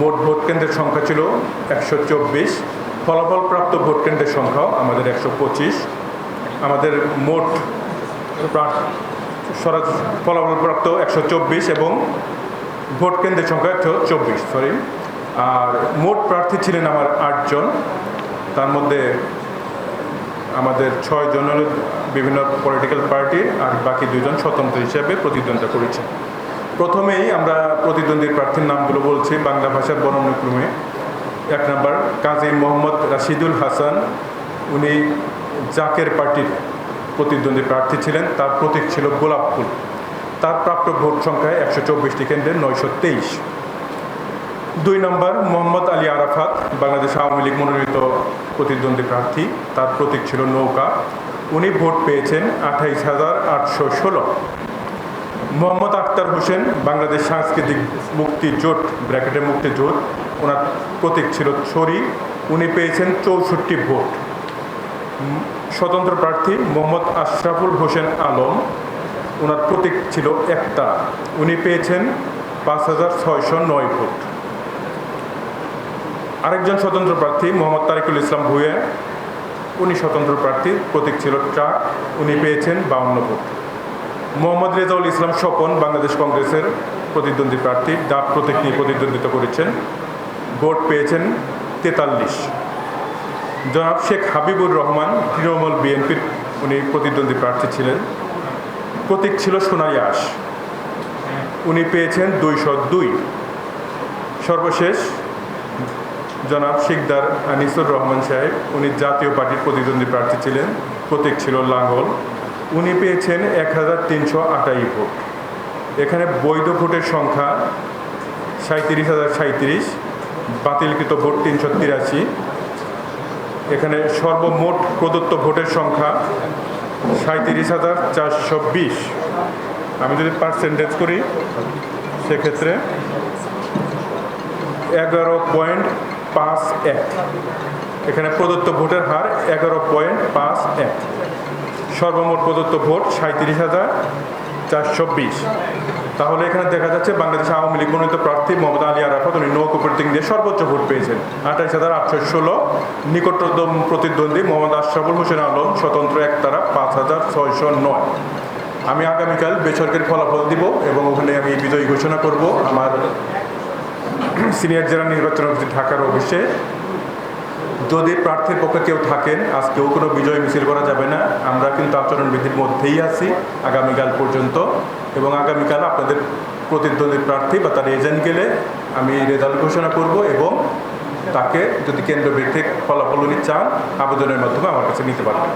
মোট ভোট কেন্দ্রের সংখ্যা ছিল একশো চব্বিশ। ফলাফলপ্রাপ্ত ভোট কেন্দ্রের সংখ্যাও আমাদের একশো পঁচিশ। আমাদের মোট ফলাফলপ্রাপ্ত একশো চব্বিশ এবং ভোট কেন্দ্রের সংখ্যা একশো চব্বিশ সরি আর মোট প্রার্থী ছিলেন আমার আটজন। তার মধ্যে আমাদের ছয় জন বিভিন্ন পলিটিক্যাল পার্টির আর বাকি দুজন স্বতন্ত্র হিসেবে প্রতিদ্বন্দ্বিতা করেছে। প্রথমেই আমরা প্রতিদ্বন্দ্বী প্রার্থীর নামগুলো বলছি বাংলা ভাষার বর্ণানুক্রমে এক নম্বর, কাজী মোহাম্মদ রাশিদুল হাসান, উনি জাকের পার্টির প্রতিদ্বন্দ্বী প্রার্থী ছিলেন, তার প্রতীক ছিল গোলাপ ফুল। তার প্রাপ্ত ভোট সংখ্যা একশো চব্বিশটি কেন্দ্রে নয়শো তেইশ। দুই নম্বর, মোহাম্মদ আলী আরাফাত, বাংলাদেশ আওয়ামী লীগ মনোনীত প্রতিদ্বন্দ্বী প্রার্থী, তার প্রতীক ছিল নৌকা। উনি ভোট পেয়েছেন আঠাইশ হাজার আটশো ষোলো। মোহাম্মদ আক্তার হোসেন, বাংলাদেশ সাংস্কৃতিক মুক্তি জোট ব্র্যাকেটে মুক্তি জোট, ওনার প্রতীক ছিল ছড়ি। উনি পেয়েছেন চৌষট্টি ভোট। স্বতন্ত্র প্রার্থী মোহাম্মদ আশরাফুল হোসেন আলম, ওনার প্রতীক ছিল একটা উনি পেয়েছেন পাঁচ হাজার ছয়শো নয় ভোট। আরেকজন স্বতন্ত্র প্রার্থী মোহাম্মদ তারিকুল ইসলাম ভুঁইয়া, উনি স্বতন্ত্র প্রার্থী প্রতীক ছিল ট্রাক, উনি পেয়েছেন বাউন্ন ভোট। মোহাম্মদ রেজাউল ইসলাম স্বপন, বাংলাদেশ কংগ্রেসের প্রতিদ্বন্দ্বী প্রার্থী ডাব প্রতীক নিয়ে প্রতিদ্বন্দ্বিতা করেছেন। ভোট পেয়েছেন তেতাল্লিশ। জনাব শেখ হাবিবুর রহমান, তৃণমূল বিএনপির উনি প্রতিদ্বন্দ্বী প্রার্থী ছিলেন। প্রতীক ছিল সোনাই আশ। উনি পেয়েছেন দুইশো দুই। সর্বশেষ জনাব শিকদার আনিসুর রহমান সাহেব, উনি জাতীয় পার্টির প্রতিদ্বন্দ্বী প্রার্থী ছিলেন। প্রতীক ছিল লাঙ্গল। উনি পেয়েছেন এক হাজার তিনশো আটাই ভোট। এখানে বৈধ ভোটের সংখ্যা সাঁত্রিশ হাজার সাঁত্রিশ বাতিলকৃত ভোট তিনশো তিরাশি। এখানে সর্বমোট প্রদত্ত ভোটের সংখ্যা সাঁত্রিশ হাজার চারশো বিশ। আমি যদি পার্সেন্টেজ করি, সেক্ষেত্রে এগারো পয়েন্ট পাঁচ এক। এখানে প্রদত্ত ভোটের হার এগারো পয়েন্ট পাঁচ এক। সর্বমোট প্রদত্ত ভোট সাঁত্রিশ হাজার চারশো বিশ। তাহলে এখানে দেখা যাচ্ছে বাংলাদেশ আওয়ামী লীগ মনোনীত প্রার্থী মোহাম্মদ আলী আরাফাত উনি নৌকো প্রতীক দিয়ে সর্বোচ্চ ভোট পেয়েছেন। আঠাশ হাজার আটশো ষোলো নিকটতম প্রতিদ্বন্দ্বী মোহাম্মদ আশরাফুল হোসেন আলম, স্বতন্ত্র একতারা পাঁচ হাজার ছয়শো নয়। আমি আগামীকাল বেসরকারি ফলাফল দিব এবং ওখানে আমি বিজয়ী ঘোষণা করব। আমার সিনিয়র জেলা নির্বাচন ঢাকার অফিসে যদি প্রার্থীর পক্ষে কেউ থাকেন আজকেও কোনো বিজয় মিছিল করা যাবে না। আমরা কিন্তু আচরণবিধির মধ্যেই আছি, আগামীকাল পর্যন্ত। এবং আগামীকাল আপনাদের প্রতিদ্বন্দ্বী প্রার্থী বা তার এজেন্ট গেলে আমি রেজাল্ট ঘোষণা করব এবং তাকে যদি কেন্দ্র ফলাফল উনি চান, আবেদনের মাধ্যমে আমার কাছে নিতে পারবেন।